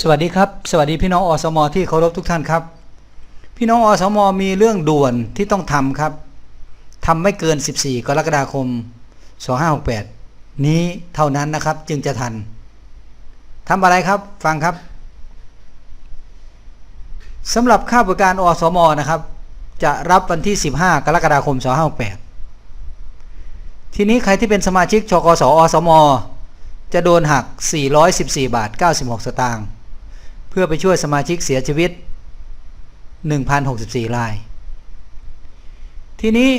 สวัสดีครับ สวัสดีพี่น้องอสมที่เคารพทุกท่านครับ พี่น้องอสมมีเรื่องด่วนที่ต้องทำครับทำไม่เกิน 14 กรกฎาคม 2568 นี้เท่านั้นนะครับจึงจะทันทำอะไรครับฟังครับสำหรับค่าบริการอสมนะครับ จะรับวันที่ 15 กรกฎาคม 2568 ทีนี้ใครที่เป็นสมาชิกชกสอสมจะโดนหัก 414 บาท 96 สตางค์ พื่อไปช่วยสมาชิกเสียชีวิต 1,064 ราย ทีนี้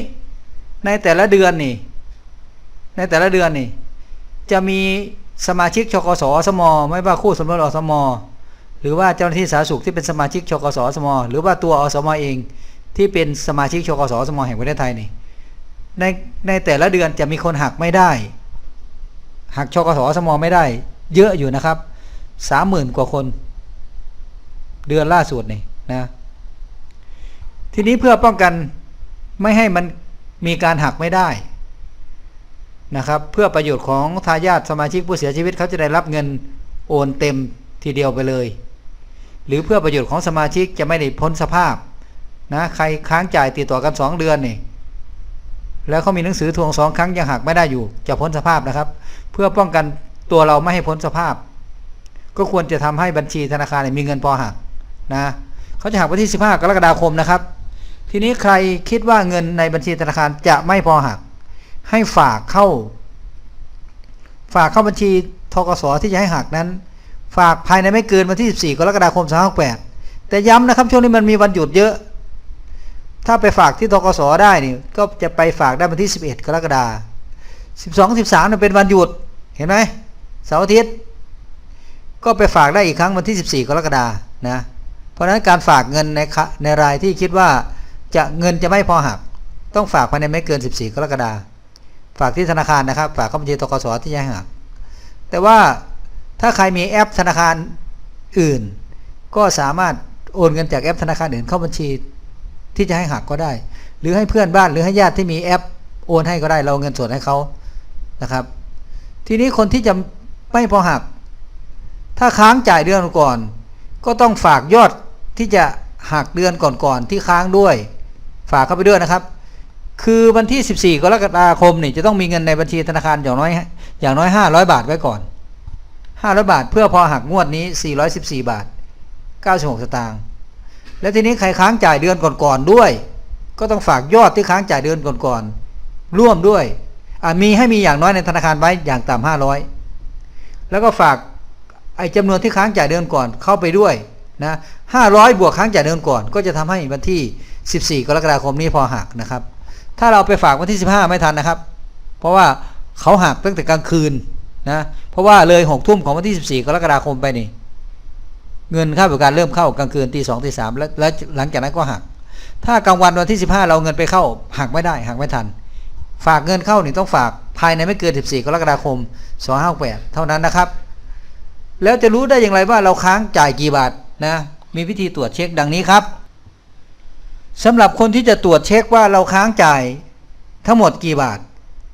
ในแต่ละเดือนนี่ ในแต่ละเดือนนี่ จะมีสมาชิกชกสอสม ไม่ว่าคู่สมรสอสม หรือว่าเจ้าหน้าที่สาธารณสุขที่เป็นสมาชิกชกสอสม หรือว่าตัวอสมเอง ที่เป็นสมาชิกชกสอสมแห่งประเทศไทยนี่ ในในแต่ละเดือนจะมีคนหักไม่ได้ หักชกสอสมไม่ได้ เยอะอยู่นะครับสามหมื่นกว่าคน เดือนล่าสุดนี่นะ ทีนี้เพื่อป้องกันไม่ให้มันมีการหักไม่ได้นะครับ เพื่อประโยชน์ของทายาทสมาชิกผู้เสียชีวิตเขาจะได้รับเงินโอนเต็มทีเดียวไปเลย หรือเพื่อประโยชน์ของสมาชิกจะไม่ได้พ้นสภาพนะใครค้างจ่ายติดต่อกันสองเดือนนี่แล้วเขามีหนังสือทวงสองครั้งยังหักไม่ได้อยู่ จะพ้นสภาพนะครับ เพื่อป้องกันตัวเราไม่ให้พ้นสภาพ ก็ควรจะทำให้บัญชีธนาคารมีเงินพอหัก นะเขาจะหักวันที่ 15 กรกฎาคมนะครับ ทีนี้ใครคิดว่าเงินในบัญชีธนาคารจะไม่พอหัก ให้ฝากเข้า ฝากเข้าบัญชีทกสที่จะให้หักนั้น ฝากภายในไม่เกินวันที่ 14 กรกฎาคม2568แต่ย้ำนะครับช่วงนี้มันมีวันหยุดเยอะ ถ้าไปฝากที่ทกสได้นี่ก็จะไปฝากได้วันที่ 11 กรกฎาคม12 13เนี่ยเป็นวันหยุดเห็นไหมเสาร์อาทิตย์ก็ไปฝากได้อีกครั้งวันที่ 14 กรกฎาคมนะ เพราะฉะนั้นการฝากเงินในในรายที่คิดว่าจะเงินจะไม่พอหัก ต้องฝากภายในไม่เกิน 14 กรกฎาคมฝากที่ธนาคารนะครับ ฝากเข้าบัญชีทกสที่จะให้หัก แต่ว่าถ้าใครมีแอปธนาคารอื่น ก็สามารถโอนเงินจากแอปธนาคารอื่นเข้าบัญชีที่จะให้หักก็ได้ หรือให้เพื่อนบ้านหรือให้ญาติที่มีแอปโอนให้ก็ได้เราเอาเงินสดให้เขานะครับ ทีนี้คนที่จะไม่พอหัก ถ้าค้างจ่ายเดือนก่อน ก็ต้องฝากยอด ที่จะหักเดือนก่อนๆที่ค้างด้วย ฝากเข้าไปด้วยนะครับ คือวันที่ 14 กรกฎาคมนี่จะต้องมีเงินในบัญชีธนาคารอย่างน้อยอย่างน้อย 500 บาทไว้ก่อน 500 บาท เพื่อพอหักงวดนี้ 414 บาท 96 สตางค์แล้วทีนี้ใครค้างจ่ายเดือนก่อนๆด้วย ก็ต้องฝากยอดที่ค้างจ่ายเดือนก่อนๆร่วมด้วยมีให้มีอย่างน้อยในธนาคารไว้อย่างต่ำ500 แล้วก็ฝากไอ้จำนวนที่ค้างจ่ายเดือนก่อนเข้าไปด้วย นะ500บวกค้างจ่ายเดือนก่อน ก็จะทำให้วันที่ 14 กรกฎาคมนี้พอหักนะครับ ถ้าเราไปฝากวันที่ 15 ไม่ทันนะครับ เพราะว่าเขาหักตั้งแต่กลางคืนนะเพราะว่าเลยหกทุ่มของวันที่ 14 กรกฎาคมไปนี่เงินค่าบริการเริ่มเข้ากลางคืนตีสองตีสามแล้วแล้วหลังจากนั้นก็หัก ถ้ากลางวันวันที่ 15 เราเงินไปเข้าหักไม่ได้หักไม่ทัน ฝากเงินเข้านี่ต้องฝากภายในไม่เกิน 14 กรกฎาคม 2568 เท่านั้นนะครับ แล้วจะรู้ได้อย่างไรว่าเราค้างจ่ายกี่บาท นะมีวิธีตรวจเช็คดังนี้ครับสำหรับคนที่จะตรวจเช็คว่าเราค้างจ่ายทั้งหมดกี่บาท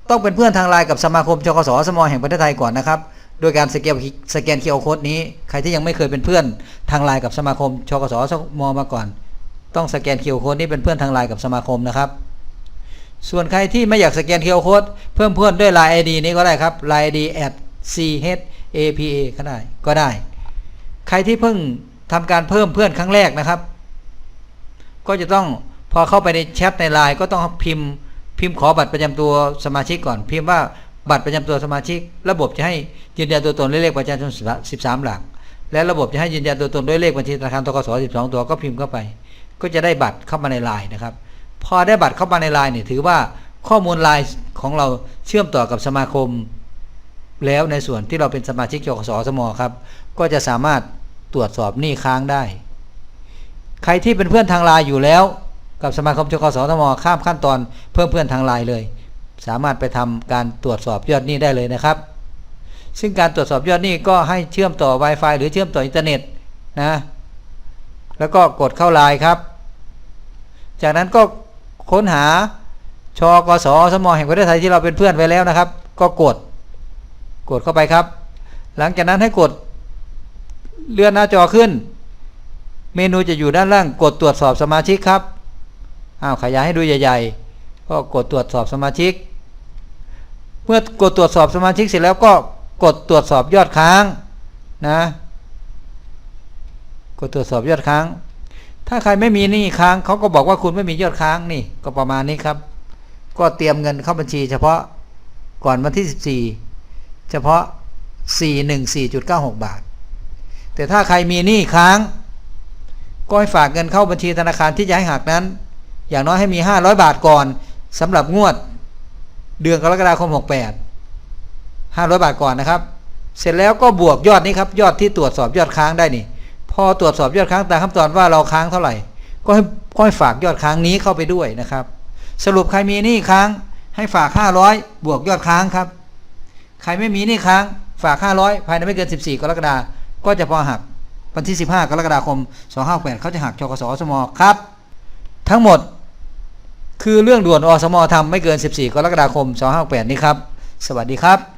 ต้องเป็นเพื่อนทางไลน์กับสมาคมชกสสมแห่งประเทศไทยก่อนนะครับ โดยการสแกนสแกนเคอร์โค้ดนี้ใครที่ยังไม่เคยเป็นเพื่อนทางไลน์กับสมาคมชกสสมมาก่อน ต้องสแกนเคอร์โค้ดนี้เป็นเพื่อนทางไลน์กับสมาคมนะครับ ส่วนใครที่ไม่อยากสแกนเคอร์โค้ดเพิ่มเพื่อนด้วยไลน์ไอดีนี้ก็ได้ครับไลน์ไอดี at c h a p a ก็ได้ก็ได้ ใครที่เพิ่ง ทำการเพิ่มเพื่อนครั้งแรกนะครับ ก็จะต้องพอเข้าไปในแชทในไลน์ก็ต้องพิมพ์ พิมพ์ขอบัตรประจำตัวสมาชิกก่อน พิมพ์ว่าบัตรประจำตัวสมาชิก ระบบจะให้ยืนยันตัวตนด้วยเลขประชาชน13 หลัก และระบบจะให้ยืนยันตัวตนด้วยเลขบัญชีธนาคารทกส12 ตัวก็พิมพ์เข้าไป ก็จะได้บัตรเข้ามาในไลน์นะครับ พอได้บัตรเข้ามาในไลน์เนี่ยถือว่าข้อมูลไลน์ของเราเชื่อมต่อกับสมาคม แล้วในส่วนที่เราเป็นสมาชิกจกสสมครับ ก็จะสามารถ ตรวจสอบหนี้ค้างได้ ใครที่เป็นเพื่อนทางไลน์อยู่แล้ว กับสมาคมชกสทมข้ามขั้นตอนเพิ่มเพื่อนทางไลน์เลย สามารถไปทำการตรวจสอบยอดหนี้ได้เลยนะครับ ซึ่งการตรวจสอบยอดหนี้ก็ให้เชื่อมต่อ Wi-Fi หรือเชื่อมต่ออินเทอร์เน็ตนะแล้วก็กดเข้าไลน์ครับ จากนั้นก็ค้นหาชกสสมแห่งประเทศไทยที่เราเป็นเพื่อนไว้แล้วนะครับ ก็กดกดเข้าไปครับ หลังจากนั้นให้กด เลื่อนหน้าจอขึ้น เมนูจะอยู่ด้านล่างกดตรวจสอบสมาชิกครับอ้าวขยายให้ดูใหญ่ ๆ ก็กดตรวจสอบสมาชิก เมื่อกดตรวจสอบสมาชิกเสร็จแล้วก็กดตรวจสอบยอดค้างนะกดตรวจสอบยอดค้าง ถ้าใครไม่มีนี้ค้างเขาก็บอกว่าคุณไม่มียอดค้างนี่ก็ประมาณนี้ครับ ก็เตรียมเงินเข้าบัญชี เฉพาะก่อนวันที่ 14 เฉพาะ 414.96 บาท แต่ถ้าใครมีหนี้ค้าง ก็ให้ฝากเงินเข้าบัญชีธนาคารที่จะให้หักนั้น อย่างน้อยให้มี 500 บาทก่อนสำหรับงวด เดือนกรกฎาคม 68 500 บาทก่อนนะครับ เสร็จแล้วก็บวกยอดนี้ครับ ยอดที่ตรวจสอบยอดค้างได้นี่ พอตรวจสอบยอดค้างตามขั้นตอนว่าเราค้างเท่าไหร่ ก็ให้ก็ให้ฝากยอดค้างนี้เข้าไปด้วยนะครับ สรุปใครมีหนี้ค้างให้ฝาก 500 บวกยอดค้างครับ ใครไม่มีหนี้ค้างฝาก 500 ภายในไม่เกิน 14 กรกฎาคม ก็จะพอหักวันที่ 15 กรกฎาคม 258เขาจะหักชกสอสมครับ ทั้งหมดคือเรื่องด่วนอสมทำไม่เกิน 14 กรกฎาคม 258นี้ครับ สวัสดีครับ